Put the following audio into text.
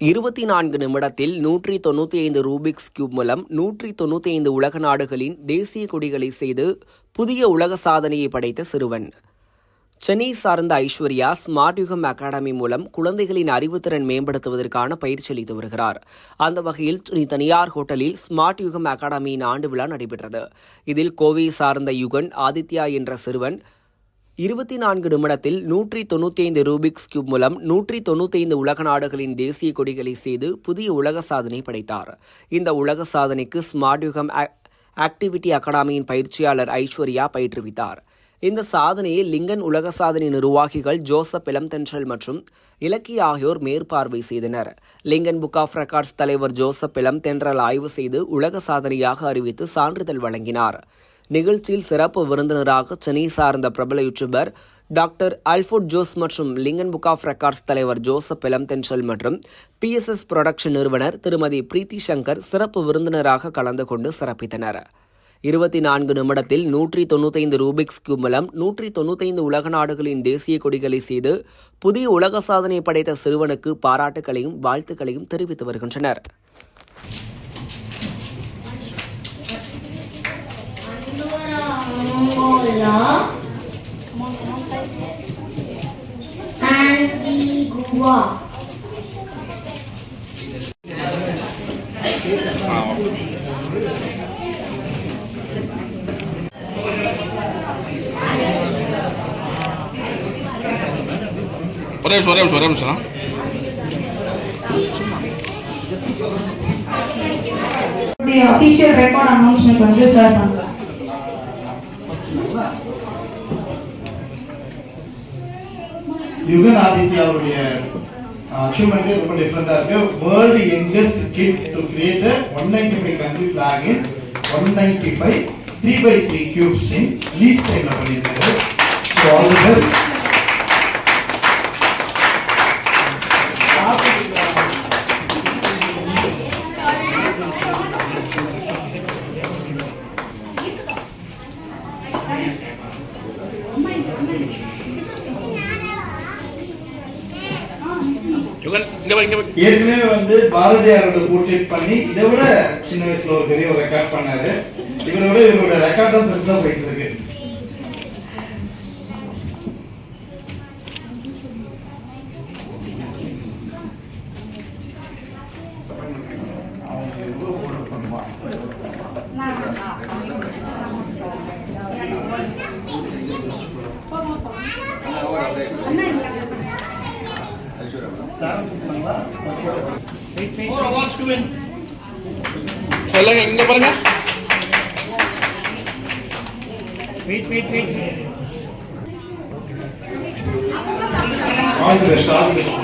இருபத்தி நான்கு நிமிடத்தில் நூற்றி தொண்ணூற்றி ஐந்து ரூபிக்ஸ் கியூப் மூலம் நூற்றி தொண்ணூற்றி ஐந்து உலக நாடுகளின் தேசிய கொடிகளை செய்து புதிய உலக சாதனையை படைத்த சிறுவன். சென்னை சார்ந்த ஐஸ்வர்யா ஸ்மார்ட் யுகம் அகாடமி மூலம் குழந்தைகளின் அறிவுத்திறன் மேம்படுத்துவதற்கான பயிற்சி அளித்து வருகிறார். அந்த வகையில் சென்னை தனியார் ஹோட்டலில் ஸ்மார்ட் யுகம் அகாடமியின் ஆண்டு விழா நடைபெற்றது. இதில் கோவை சார்ந்த யுகன் ஆதித்யா என்ற சிறுவன் இருபத்தி நான்கு நிமிடத்தில் நூற்றி தொண்ணூற்றி ஐந்து ரூபிக்ஸ் கியூப் மூலம் நூற்றி தொண்ணூற்றி ஐந்து உலக நாடுகளின் தேசிய கொடிகளை செய்து புதிய உலக சாதனை படைத்தார். இந்த உலக சாதனைக்கு ஸ்மார்ட் யுகம் ஆக்டிவிட்டி அகாடமியின் பயிற்சியாளர் ஐஸ்வர்யா பயிற்றுவித்தார். இந்த சாதனையை லிங்கன் உலக சாதனை நிர்வாகிகள் ஜோசப் இளம்தென்றல் மற்றும் இலக்கிய ஆகியோர் மேற்பார்வை செய்தனர். லிங்கன் புக் ஆஃப் ரெக்கார்ட்ஸ் தலைவர் ஜோசப் இளம்தென்றல் ஆய்வு செய்து உலக சாதனையாக அறிவித்து சான்றிதழ் வழங்கினார். நிகழ்ச்சியில் சிறப்பு விருந்தினராக சென்னை சார்ந்த பிரபல யூடியூபர் டாக்டர் அல்ஃபோர்ட் ஜோஸ் மற்றும் லிங்கன் புக் ஆஃப் ரெக்கார்ட்ஸ் தலைவர் ஜோசப் இளம்தென்றல் மற்றும் பிஎஸ்எஸ் புரொடக்ஷன் நிறுவனர் திருமதி பிரீத்தி சங்கர் சிறப்பு விருந்தினராக கலந்து கொண்டு சிறப்பித்தனர். இருபத்தி நான்கு நிமிடத்தில் நூற்றி தொண்ணூத்தைந்து ரூபிக்ஸ் கியூப் மூலம் நூற்றி தொண்ணூத்தைந்து உலக நாடுகளின் தேசிய கொடிகளை செய்து புதிய உலக சாதனை படைத்த சிறுவனுக்கு பாராட்டுகளையும் வாழ்த்துக்களையும் தெரிவித்து வருகின்றனர். Angola, Antigua. ஒரே நிமிஷம் ஒரே நிமிஷம் ஒரே நிமிஷம். ரெக்கார்ட் அனௌன்ஸ்மெண்ட் வந்து சார் பண்ணுறேன் யுகன் ஆதித்யா அவருடைய அச்சீவ்மெண்ட்டே ரொம்ப டிஃப்ரெண்டாக இருக்கு. World youngest kid to create one ninety five country flag in one ninety five three by three cubes in less டைமில் பண்ணியிருக்காரு. ஸோ ஆல் தி பெஸ்ட் ஏற்கனவே வந்து பாரதியாரோட போர்ட்ரேட் பண்ணி இதை விட சின்ன வயசுல ஒரு பெரிய ஒரு ரெக்கார்ட் பண்ணாரு. இவரை விட இவரோட ரெக்கார்ட் தான் பெருசாக போயிட்டு இருக்கு More சொல்லுங்க இங்க பாருங்க All the best, all the best.